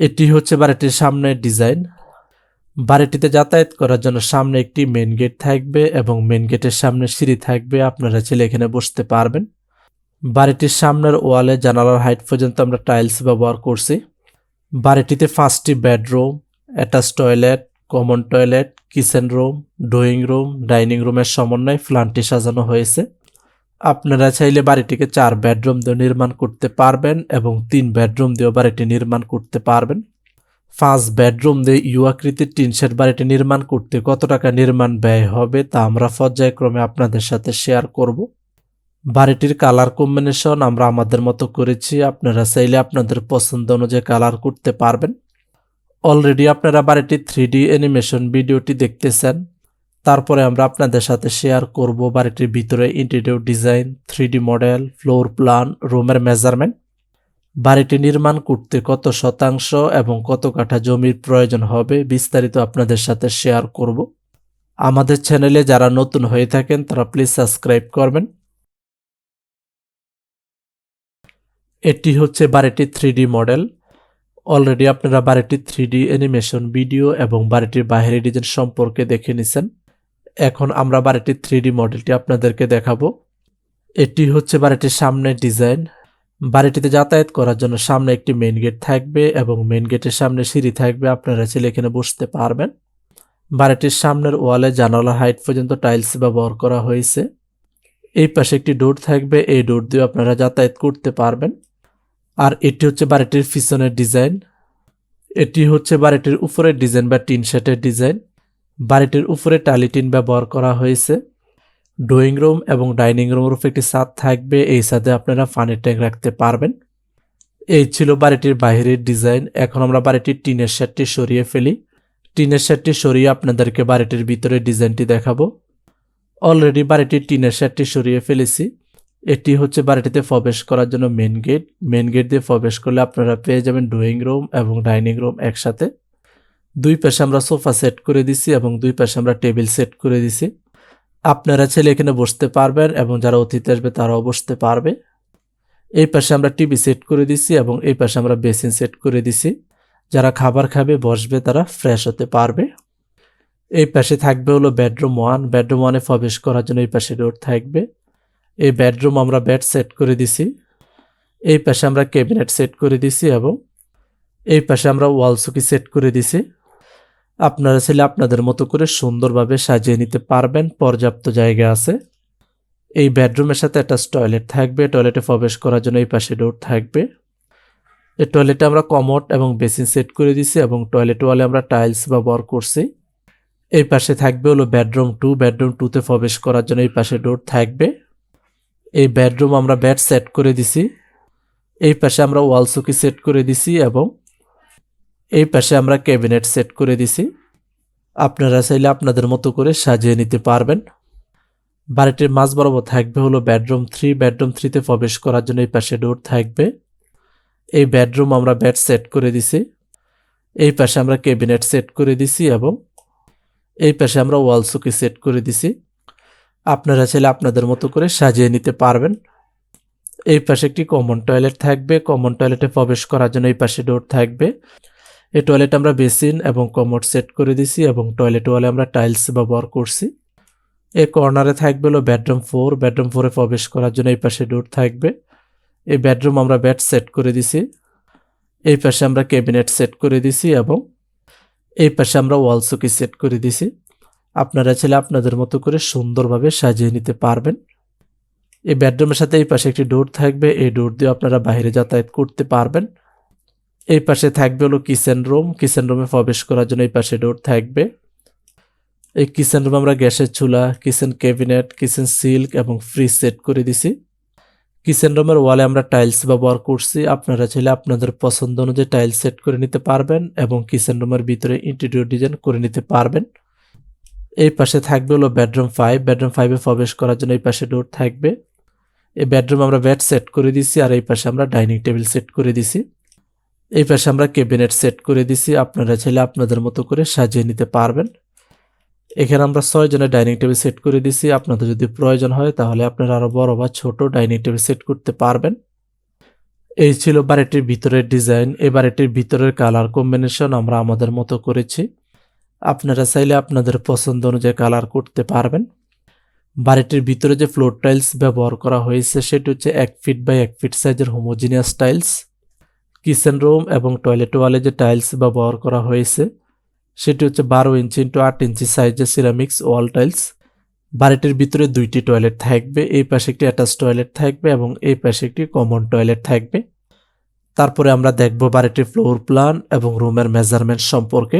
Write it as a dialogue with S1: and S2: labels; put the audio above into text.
S1: এটি হচ্ছে বাড়িটির সামনের ডিজাইন। বাড়িটিতে যাতায়াত করার জন্য সামনে একটি মেন গেট থাকবে এবং মেন গেটের সামনে সিঁড়ি থাকবে, আপনারা ছেলে এখানে বসতে পারবেন। বাড়িটির সামনের ওয়ালে জানালার হাইট পর্যন্ত আমরা টাইলস ব্যবহার করছি। বাড়িটিতে পাঁচটি bedroom attach toilet common toilet kitchen room drawing room dining রুমের সমন্বয়ে ফ্ল্যানটি সাজানো হয়েছে। আপনারা চাইলে বাড়িটিকে চার বেডরুম দিয়ে নির্মাণ করতে পারবেন এবং তিন বেডরুম দিয়েও বাড়িটি নির্মাণ করতে পারবেন। পাঁচ বেডরুম দিয়ে ইউ আকৃতির টিন শেড বাড়িটি নির্মাণ করতে কত টাকা নির্মাণ ব্যয় হবে তা আমরা পর্যায়ক্রমে আপনাদের সাথে শেয়ার করব। বাড়িটির কালার কম্বিনেশন আমরা আমাদের মতো করেছি, আপনারা চাইলে আপনাদের পছন্দ অনুযায়ী কালার করতে পারবেন। অলরেডি আপনারা বাড়িটির থ্রি ডি অ্যানিমেশন ভিডিওটি দেখতেছেন। তারপরে আমরা আপনাদের সাথে শেয়ার করব বাড়িটির ভিতরে interior design three model floor plan রুমের মেজারমেন্ট বাড়িটি নির্মাণ করতে কত শতাংশ এবং কত কাঠা জমির প্রয়োজন হবে বিস্তারিত আপনাদের সাথে শেয়ার করব। আমাদের চ্যানেলে যারা নতুন হয়ে থাকেন, তারা প্লিজ সাবস্ক্রাইব করবেন। এটি হচ্ছে বাড়িটির থ্রি মডেল অলরেডি আপনারা বাড়িটির থ্রি অ্যানিমেশন ভিডিও এবং বাড়িটির বাইরে ডিজাইন সম্পর্কে দেখে নিছেন। এখন আমরা বাড়িটির থ্রি মডেলটি আপনাদেরকে দেখাবো। এটি হচ্ছে বাড়িটির সামনের ডিজাইন বাড়িটিতে যাতায়াত করার জন্য সামনে একটি মেন গেট থাকবে এবং মেন গেটের সামনে সিঁড়ি থাকবে। আপনারা ছেলে এখানে বসতে পারবেন। বাড়িটির সামনের ওয়ালে জানালা হাইট পর্যন্ত টাইলস ব্যবহার করা হয়েছে। এই পাশে একটি ডোর থাকবে। এই ডোর দিয়ে আপনারা যাতায়াত করতে পারবেন। আর এটি হচ্ছে বাড়িটির পিছনের ডিজাইন এটি হচ্ছে বাড়িটির উপরের ডিজাইন বা টিন শেটের ডিজাইন বাড়িটির উপরে টালিটিন ব্যবহার করা হয়েছে। ড্রয়িং রুম এবং ডাইনিং রুমের উপরে একটি ছাদ থাকবে। এই ছাদে আপনারা পানির ট্যাঙ্ক রাখতে পারবেন। এই ছিল বাড়িটির বাইরের ডিজাইন। এখন আমরা বাড়িটির টিনের শেডটি সরিয়ে ফেলি। টিনের শেডটি সরিয়ে আপনাদেরকে বাড়িটির ভিতরে ডিজাইনটি দেখাবো। অলরেডি বাড়িটির টিনের শেডটি সরিয়ে ফেলেছি। এটি হচ্ছে বাড়িটিতে প্রবেশ করার জন্য মেন গেট। মেন গেট দিয়ে প্রবেশ করলে আপনারা পেয়ে যাবেন ড্রয়িং রুম এবং ডাইনিং রুম একসাথে। দুই পাশে আমরা সোফা সেট করে দিছি এবং দুই পাশে আমরা টেবিল সেট করে দিছি। আপনারা ছেলে এখানে বসতে পারবেন এবং যারা অতিথি আসবে তারাও বসতে পারবে। এই পাশে আমরা টিভি সেট করে দিছি এবং এই পাশে আমরা বেসিন সেট করে দিছি। যারা খাবার খাবে, বসবে, তারা ফ্রেশ হতে পারবে। এই পাশে থাকবে হলো বেডরুম ওয়ান। বেডরুম ওয়ানে প্রবেশ করার জন্য এই পাশে রোড থাকবে। এই বেডরুম আমরা বেড সেট করে দিছি। এই পাশে আমরা ক্যাবিনেট সেট করে দিছি এবং এই পাশে আমরা ওয়াল সুকি সেট করে দিছি। আপনারা ছেলে আপনাদের মতো করে সুন্দরভাবে সাজিয়ে নিতে পারবেন, পর্যাপ্ত জায়গা আছে। এই বেডরুমের সাথে একটা টয়লেট থাকবে, টয়লেটে প্রবেশ করার জন্য এই পাশে ডোর থাকবে। এই টয়লেটে আমরা কমোড এবং বেসিন সেট করে দিছি এবং টয়লেট ওয়ালে আমরা টাইলস বা ব্যবহার করছি। এই পাশে থাকবে হলো বেডরুম টু, বেডরুম টুতে প্রবেশ করার জন্য এই পাশে ডোর থাকবে। এই বেডরুম আমরা বেড সেট করে দিছি এই পাশে আমরা ওয়াল সুকি সেট করে দিছি এবং এই পাশে আমরা ক্যাবিনেট সেট করে দিছি। আপনারা চাইলে আপনাদের মতো করে সাজিয়ে নিতে পারবেন। বাড়িটির মাঝ বরাবর থাকবে হলো বেডরুম থ্রি বেডরুম থ্রিতে প্রবেশ করার জন্য এই পাশে ডোর থাকবে। এই বেডরুম আমরা বেড সেট করে দিছি। এই পাশে আমরা ক্যাবিনেট সেট করে দিছি এবং এই পাশে আমরা ওয়াল সুকি সেট করে দিছি। আপনারা চাইলে আপনাদের মতো করে সাজিয়ে নিতে পারবেন। এই পাশে একটি কমন টয়লেট থাকবে। কমন টয়লেটে প্রবেশ করার জন্য এই পাশে ডোর থাকবে। এই টয়লেট আমরা বেসিন এবং কমোড সেট করে দিছি এবং টয়লেট ওয়ালে আমরা টাইলস ব্যবহার করছি। এই কর্নারে থাকবে হলো বেডরুম ফোর বেডরুম ফোরে প্রবেশ করার জন্য এই পাশে ডোর থাকবে। এই বেডরুম আমরা বেড সেট করে দিছি। এই পাশে আমরা ক্যাবিনেট সেট করে দিছি এবং এই পাশে আমরা ওয়াল সুকি সেট করে দিছি। আপনারা ছেলে আপনাদের মতো করে সুন্দরভাবে সাজিয়ে নিতে পারবেন। এই বেডরুমের সাথে এই পাশে একটি ডোর থাকবে। এই ডোর দিয়ে আপনারা বাইরে যাতায়াত করতে পারবেন। এই পাশে থাকবে হলো কিচেন রুম। কিচেন রুমে প্রবেশ করার জন্য এই পাশে ডোর থাকবে। এই কিচেন রুমে আমরা গ্যাসের চুলা, কিচেন ক্যাবিনেট কিচেন সিল্ক এবং ফ্রিজ সেট করে দিছি। কিচেন রুমের ওয়ালে আমরা টাইলস ব্যবহার করছি। আপনারা চাইলে আপনাদের পছন্দ অনুযায়ী টাইলস সেট করে নিতে পারবেন এবং কিচেন রুমের ভিতরে ইন্টেরিয়র ডিজাইন করে নিতে পারবেন। এই পাশে থাকবে হলো বেডরুম ফাইভ বেডরুম ফাইভে প্রবেশ করার জন্য এই পাশে ডোর থাকবে। এই বেডরুম আমরা বেড সেট করে দিছি আর এই পাশে আমরা ডাইনিং টেবিল সেট করে দিছি। এই পাশে আমরা ক্যাবিনেট সেট করে দিছি। আপনারা চাইলে আপনাদের মতো করে সাজিয়ে নিতে পারবেন। এখানে আমরা জনের ডাইনিং টেবিল সেট করে দিছি। আপনাদের যদি প্রয়োজন হয় তাহলে আপনারা আরও বড় বা ছোট ডাইনিং টেবিল সেট করতে পারবেন। এই ছিল বাড়িটির ভিতরের ডিজাইন। এই বাড়িটির ভিতরের কালার কম্বিনেশন আমরা আমাদের মতো করেছি। আপনারা চাইলে আপনাদের পছন্দ অনুযায়ী কালার করতে পারবেন। বাড়িটির ভিতরে যে ফ্লোর টাইলস ব্যবহার করা হয়েছে, সেটি হচ্ছে এক ফিট বাই এক ফিট সাইজের হোমোজিনিয়াস টাইলস। কিচেন রুম এবং টয়লেট ওয়ালে যে টাইলস ব্যবহার করা হয়েছে, সেটি হচ্ছে বারো ইঞ্চি ইন্টু আট ইঞ্চি সাইজের সিরামিক্স ওয়াল টাইলস বাড়িটির ভিতরে দুইটি টয়লেট থাকবে, এই পাশে একটি অ্যাটাচ টয়লেট থাকবে এবং এই পাশে একটি কমন টয়লেট থাকবে। তারপরে আমরা দেখব বাড়িটির ফ্লোর প্ল্যান এবং রুমের মেজারমেন্ট সম্পর্কে।